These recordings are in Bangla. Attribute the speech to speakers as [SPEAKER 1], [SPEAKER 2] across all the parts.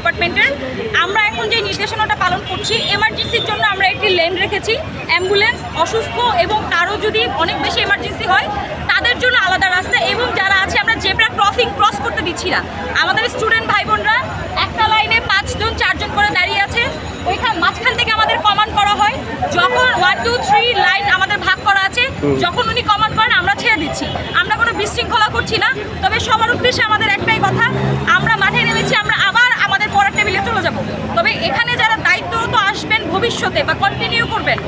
[SPEAKER 1] ডিপার্টমেন্টের। আমরা এখন যে নির্দেশনাটা পালন করছি এমার্জেন্সির জন্য আমরা একটি লেন রেখেছি অ্যাম্বুলেন্স অসুস্থ এবং কারও যদি অনেক বেশি এমার্জেন্সি হয় তাদের জন্য আলাদা রাস্তা এবং যারা আছে আমরা জেব্রা ক্রসিং ক্রস করতে দিচ্ছি না। আমাদের স্টুডেন্ট ভাই বোনরা একটা লাইনে পাঁচজন চারজন করে দাঁড়িয়ে আছে। ওইখান মাঝখান থেকে আমাদের কমান্ড করা হয়। যখন ওয়ান টু থ্রি লাইন আমাদের ভাগ করা আছে যখন উনি কমান্ড করেন আমরা ছেড়ে দিচ্ছি। আমরা কোনো বিশৃঙ্খলা করছি না তবে সবার উদ্দেশ্যে আমাদের একটাই ভবিষ্যতে বা কন্টিনিউ করবেন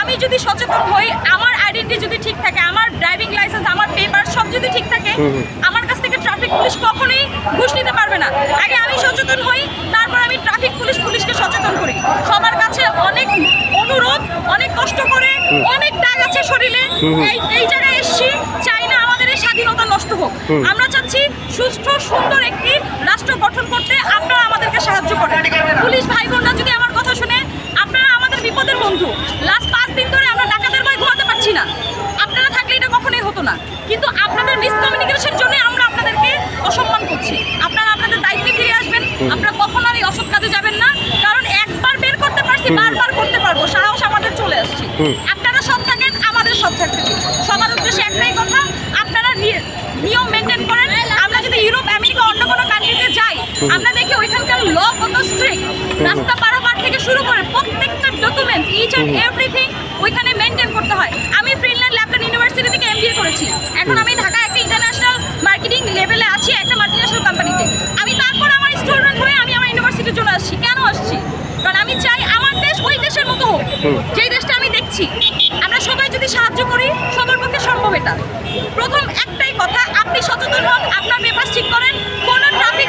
[SPEAKER 1] আমি যদি সচেতন হই আমার আইডেন্টি যদি ঠিক থাকে আমার ড্রাইভিং লাইসেন্স আমার পেপার সব যদি ঠিক থাকে আমার কাছ থেকে ট্রাফিক পুলিশ কখনোই ঘুষ নিতে পারবে না। আগে আমি সচেতন হই তারপর আমি ট্রাফিক পুলিশ পুলিশকে সচেতন করি। সবার কাছে অনেক অনুরোধ অনেক কষ্ট করে অনেক দাগ আছে শরীরে। এই এই জায়গায় এসেছি চাই না আমাদের এই স্বাধীনতা নষ্ট হোক। আমরা চাচ্ছি সুস্থ সুন্দর একটি রাষ্ট্র গঠন করতে আপনারা আমাদেরকে সাহায্য করেন পুলিশ ভাই বোনরা যদি আমার কথা শুনে আপনারা আমাদের বিপদের বন্ধু লাস্ট পাঁচ দিন ধরে আমরা ডাকাতের ভয় ঘুমাতে পারছি না আপনারা থাকলে এটা কখনোই হতো না কিন্তু আপনাদের মিসকমিউনিকেশনের জন্য আমরা আপনাদেরকে অসম্মান করছি আপনারা আপনাদের দায়িত্বে ফিরে আসবেন আপনারা কখনো আর এই অসৎ কাজে যাবেন না কারণ একবার বের বারবার করতে পারব সাহস আমাদের চলে আসছে। আপনারা সব থাকেন আমাদের সব থাকতে। সবার উদ্দেশ্যে একটাই কথা আপনারা নিয়ম মেনটেন করেন। আমরা যদি ইউরোপ আমেরিকা অন্য কোনো কান্ট্রিতে যাই আমরা দেখি ওইখানকার ল কত স্ট্রিক্ট রাস্তা পারাপার থেকে শুরু করে প্রত্যেকটা ডকুমেন্ট ইচ অ্যান্ড এভরিথিং ওইখানে মেনটেন করতে হয়। আমি ফিনল্যান্ড ল্যাপটন ইউনিভার্সিটি থেকে এমবিএ করেছি। এখন আমি ঢাকা যেই দেশটা আমি দেখছি, আমরা সবাই যদি সাহায্য করি, সবার পক্ষে সম্ভব এটা। প্রথম একটাই কথা, আপনি সচেতন হন, আপনার পেপার ঠিক করেন, কোনো ট্রাফিক